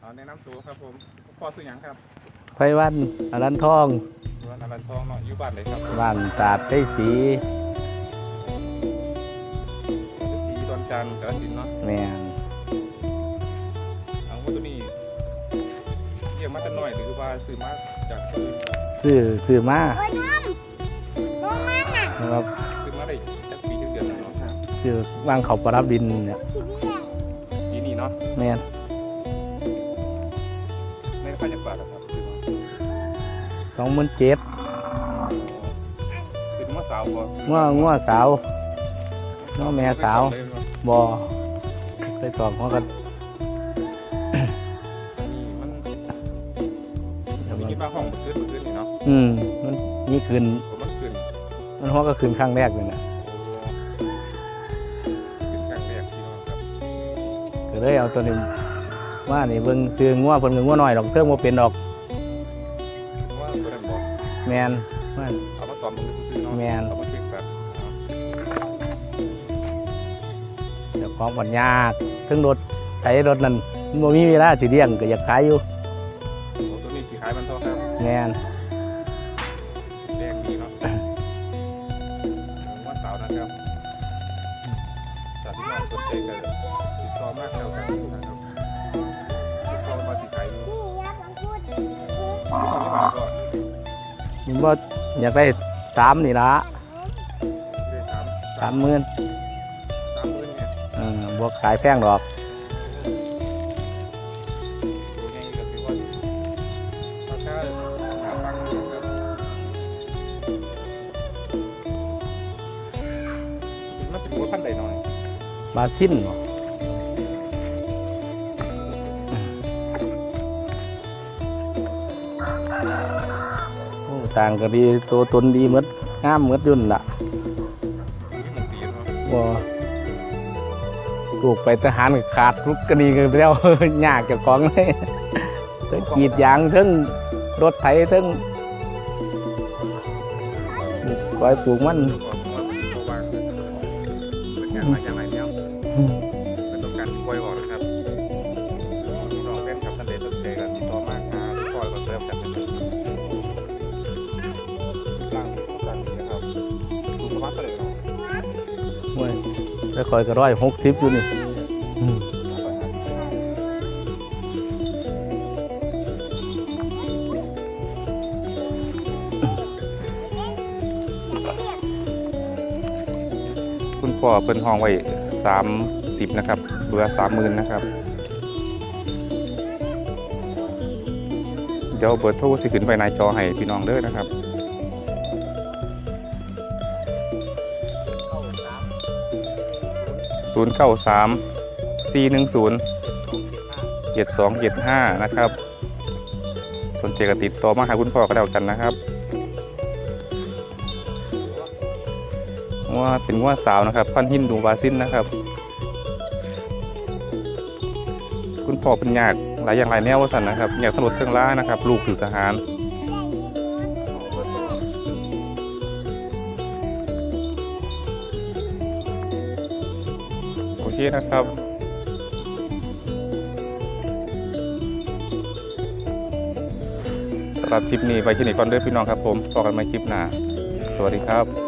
เอาแนะนำตัวครับผมพ่อซื้อหยังครับไพวันอรันทองร้านอารันทองเนาะอยู่บ้านเลยครับบ้านตาดได้สีสีดอนจันทร์กาฬสินธุ์เนาะแม่นเอาว่าตัวนี้เรียกมาแต่น้อยหรือว่าซื้อมาจากคนอื่นครับซื้อซื้อมาโอ้ยน้ำน้องมันน่ะนะครับซื้อมาได้จักปีจักเดือนแล้วเนาะครับซื้อวางเขาประดับดินเนี่ยขี้เดียง ปีนี้เนาะ แม่นใน สองหมื่นเจ็ดซื้อมาสาวบ่ง้อง้อสาวง้อแม่สาวเลยเนาะบอใส่ตอกเขากันมันมีคิดว่าห้องมันขึ้นมันขึ้นนี่เนาะอืมมันนี่คืนผมมันขึ้นมันหัวก็คืนครั้งแรกเลยนะขึ้นครั้งแรกที่น้องครับก็เลยเอาตัวนี้ว่านี่เบิ่งซื้อง้อเพิ่นก็ง้อน้อยดอกเทิงบ่เป็นดอก แม่นว่าเอามาตอมมันซื้อๆเนาะแม่นเอามาศึกษาเอาเจ้าของปัญญากถึงรถไถรถนั่นมันบ่มีเวลาสิเลี้ยงก็อยากขายอยู่โอ้ตัวนี้สีขายมันเท่าครับแม่นแดงดีเนาะผมว่าสาวนะครับสาวที่น้องสนใจกันติดต่อมากแล้วครับ มันบ่อยากได้สามนี่ละได้สามสามหมื่นสามหมื่นเนี่ยเออบวกขายแพงดอกตัวนี้ก็คือว่าราคาหาฟังอยู่ครับมันเป็นหัวพันธุ์ใดหน่อย บาซินบ่ ต่างก็ดีตัวตนดีหมดงามหมดยุ่นล่ะที่มันตีเนาะบ่ลูกไปทหารก็ขาดทุกกระดีกันไปแล้วยากเจ้าของเลยเทั้งกรีดยางเทั้งรถไถเทั้งปล่อยปลูกมันตัวก่อนว่าตัววางเป็นอย่างไรอย่างไรแล้ว มาร์ทเลยเนาะโอ้ยแล้วคอยก็ร้อยหกสิบอยู่นี่อืมคุณพ่อเพิ่นห้องไว้สามสิบนะครับเหลือสามหมื่นนะครับ เดี๋ยวเบิร์โทรสิขึ้นไปในจอให้พี่น้องเด้อนะครับ ศูนย์เก้าสามสี่หนึ่งศูนย์เจ็ดสองเจ็ดห้านะครับ สนใจก็ติดต่อมาหาคุณพ่อก็แล้วกันนะครับว่าเป็นว่าสาวนะครับพันหินดูบาซินนะครับ คุณพ่อเป็นยากหลายอย่างหลายแนวว่าสันนะครับอยากสลดเครื่องล้านะครับ ลูกถือทหาร ทีนะครับ สำหรับคลิปนี้ไปที่นี่ก่อนเด้อพี่น้องครับผมพอกันใหม่คลิปหน้า สวัสดีครับ